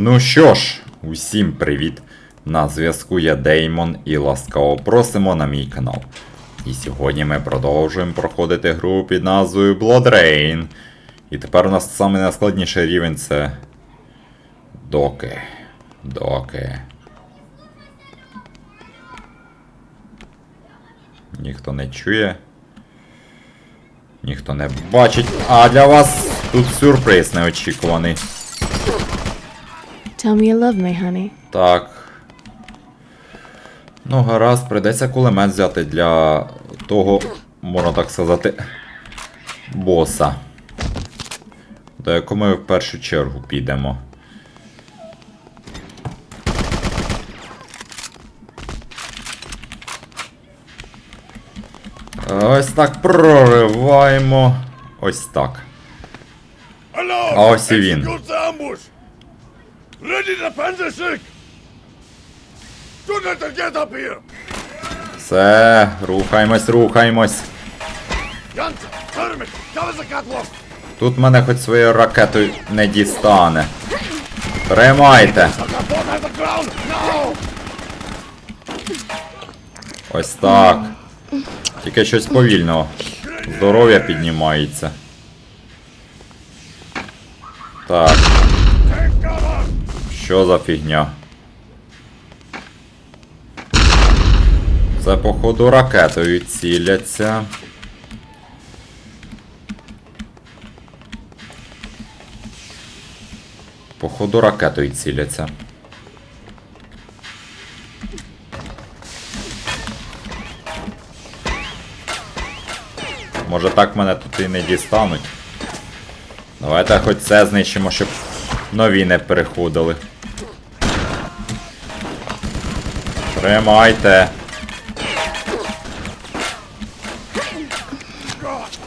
Ну що ж, усім привіт! На зв'язку я Деймон і ласкаво просимо на мій канал. І сьогодні ми продовжуємо проходити гру під назвою Blood Rain. І тепер у нас самий найскладніший рівень це. Доки. Доки. Ніхто не чує. Ніхто не бачить. А для вас тут сюрприз неочікуваний. Tell me you love me, honey. Так. Ну, гаразд, прийдеться кулемет взяти для того, можна так сказати, боса. До якого ми в першу чергу підемо. Ось так прориваємо. Ось так. А ось і він. Ready the Panzerstück! Do not get up here! Все, рухаємось, рухаємось. Тут мене хоч своєю ракетою не дістане. Тримайте! Ось так. Тільки щось повільно. Здоров'я піднімається. Так! Що за фігня? Це, походу, ракетою ціляться. Походу, ракетою ціляться. Може так мене тут і не дістануть. Давайте хоч це знищимо, щоб нові не переходили. Тримайте.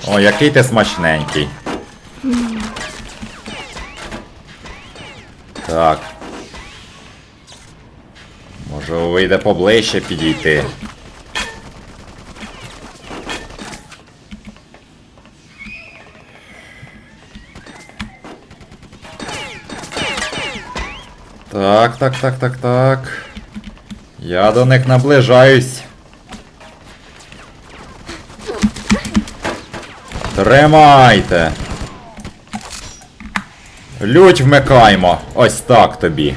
О, який ти смачненький. Так. Може вийде поближче підійти. Так, так, так, так, так. Я до них наближаюсь. Тримайте. Лють вмикаємо. Ось так тобі.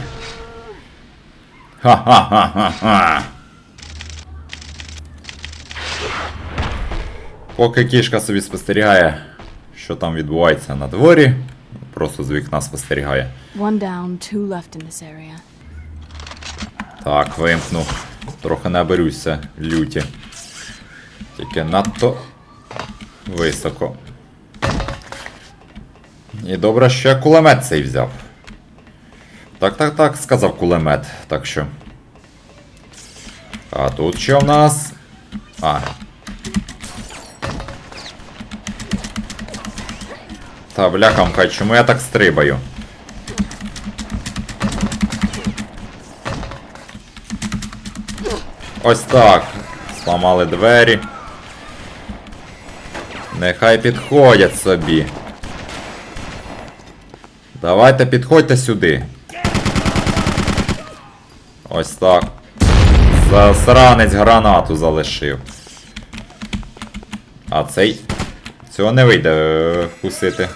Ха-ха-ха-ха-ха. Поки кішка собі спостерігає, що там відбувається на дворі, просто з вікна спостерігає. One down, two left in this area. Так, вимкну. Трохи наберуся люті. Тільки надто високо. І добре, що я кулемет цей взяв. Так, так, так, сказав кулемет. Так що. А тут що в нас? А. Та бляхамка, чому я так стрибаю? Ось так. Зламали двері. Нехай підходять собі. Давайте підходьте сюди. Ось так. Засранець гранату залишив. А цей. Цього не вийде е, вкусити.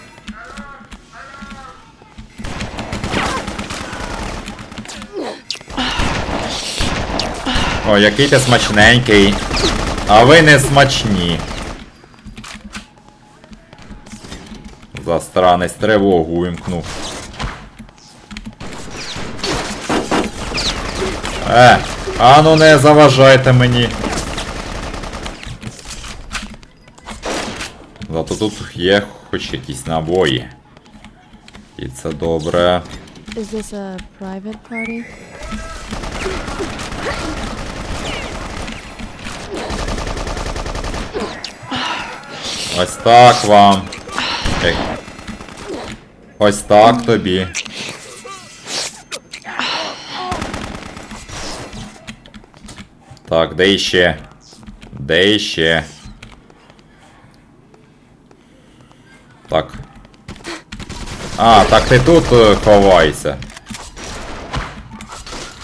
О, який ти смачненький. А ви не смачні. Застранець тривогу вимкнув. Е, а ну не заважайте мені. Зато тут є хоч якісь набої. І це добре. Is this a private party? Ось так вам. Ех. Ось так тобі. Так, де іще? Де іще? Так. А, так ти тут е, ховайся.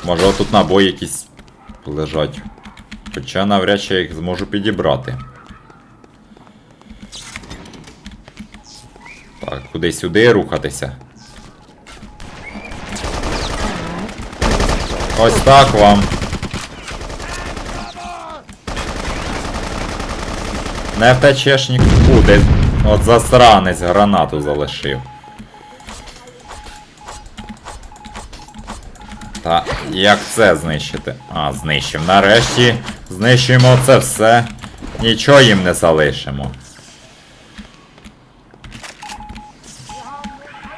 Може отут набої якісь лежать. Хоча навряд чи я їх зможу підібрати. Так, куди сюди рухатися. Ось так вам. Не втечеш нікуди. От засранець гранату залишив. Та як це знищити? А, знищив. Нарешті знищуємо це все. Нічого їм не залишимо.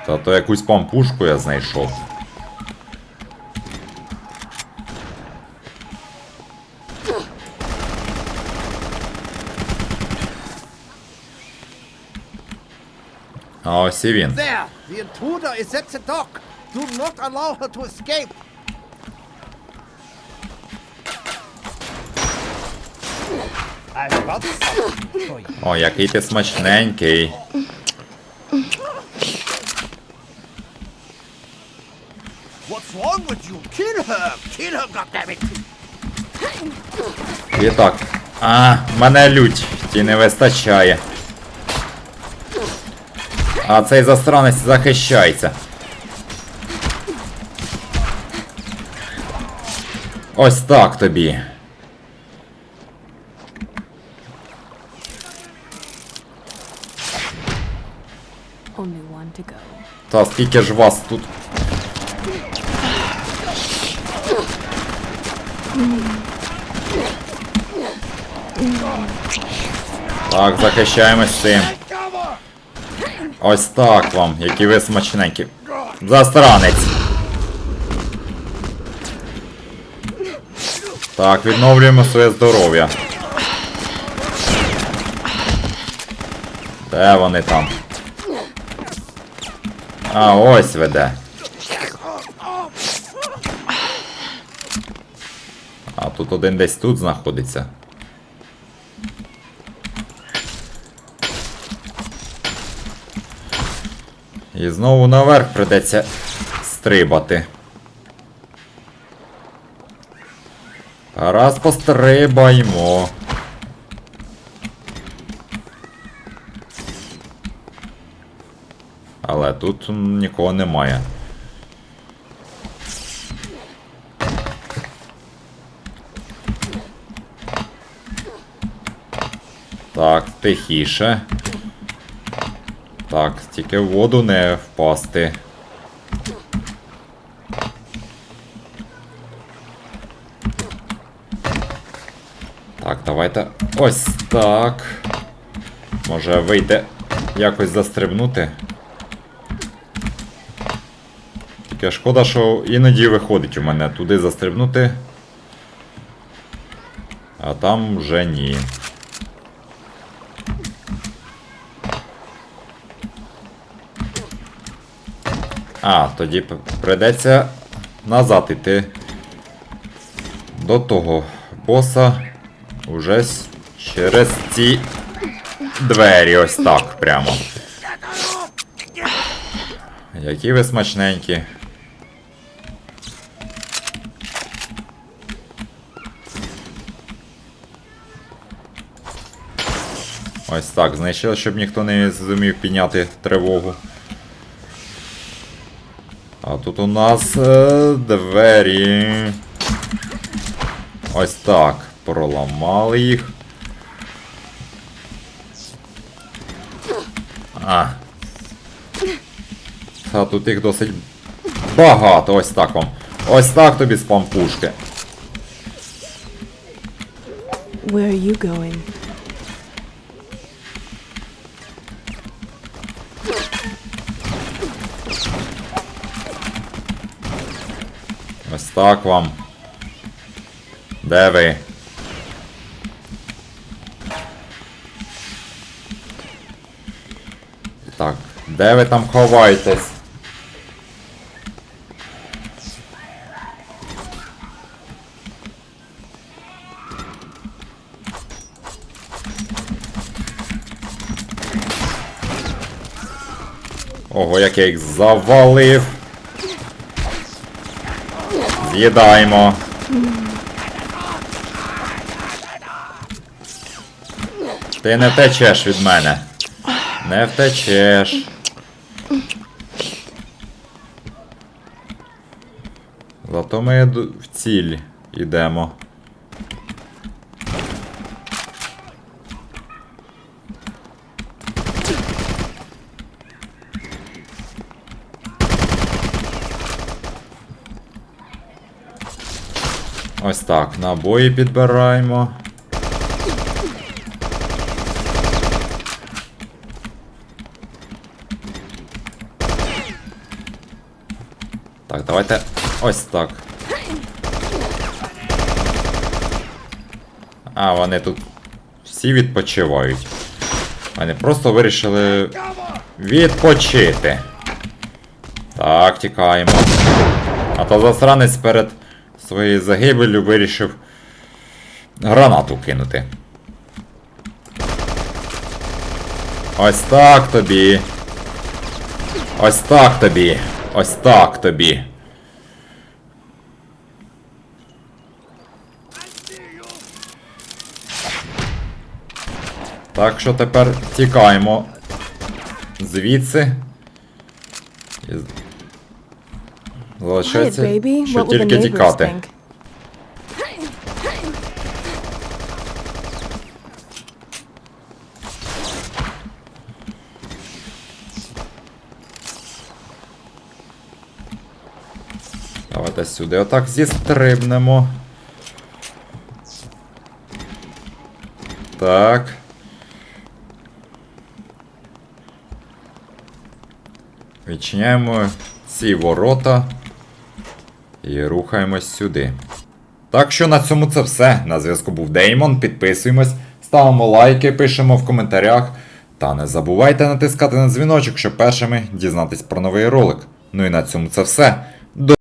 Та то якусь пампушку я знайшов. А ось і він. There! The intruder is at the dock! Do not allow her to escape! I've got something for you. О, який ти смачненький. What's wrong with you? Kill her! Kill her, goddammit! І так. А, мене лють, ті не вистачає. А цей застранець захищається. Ось так тобі. Та скільки ж вас тут. Так, захищаємось цим. Ось так вам, які ви смачненькі. Застранець. Так, відновлюємо своє здоров'я. Де вони там? А, ось веде. А тут один десь тут знаходиться. І знову наверх придеться стрибати. Раз пострибаймо. Але тут нікого немає. Так, тихіше. Так, тільки в воду не впасти. Так, давайте ось так. Може вийде якось застрибнути. Тільки шкода, що іноді виходить у мене туди застрибнути. А там вже ні. А, тоді прийдеться назад іти до того боса уже через ці двері, ось так прямо. Які ви смачненькі. Ось так, знайшли, щоб ніхто не зумів підняти тривогу. А тут у нас е, двері. Ось так. Проламали їх. А. Та тут їх досить багато. Ось так вам. Ось так тобі з пампушки. Where are you going? Ось так вам. Де ви? Так, де ви там ховаєтесь? Ого, як я їх завалив. З'їдаємо. Ти не втечеш від мене. Не втечеш. Зато ми в ціль йдемо. Ось так, набої підбираємо. Так, давайте ось так. А, вони тут всі відпочивають. Вони просто вирішили відпочити. Так, тікаємо. А то засранець перед своєю загибелью вирішив гранату кинути. Ось так тобі. Ось так тобі. Ось так тобі. Так що тепер тікаємо звідси. Залишається що тільки тікати. Давайте сюди отак зістрибнемо. Так. Відчиняємо ці ворота і рухаємось сюди. Так що на цьому це все. На зв'язку був Деймон. Підписуємось, ставимо лайки, пишемо в коментарях. Та не забувайте натискати на дзвіночок, щоб першими дізнатись про новий ролик. Ну і на цьому це все. До